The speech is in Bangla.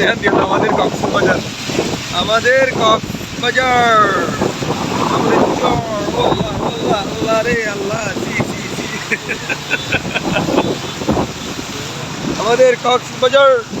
আমাদের কক্সবাজার আমাদের কক্সবাজার আমাদের আল্লাহ আল্লাহ রে আল্লাহ সি আমাদের কক্সবাজার আল্লাহ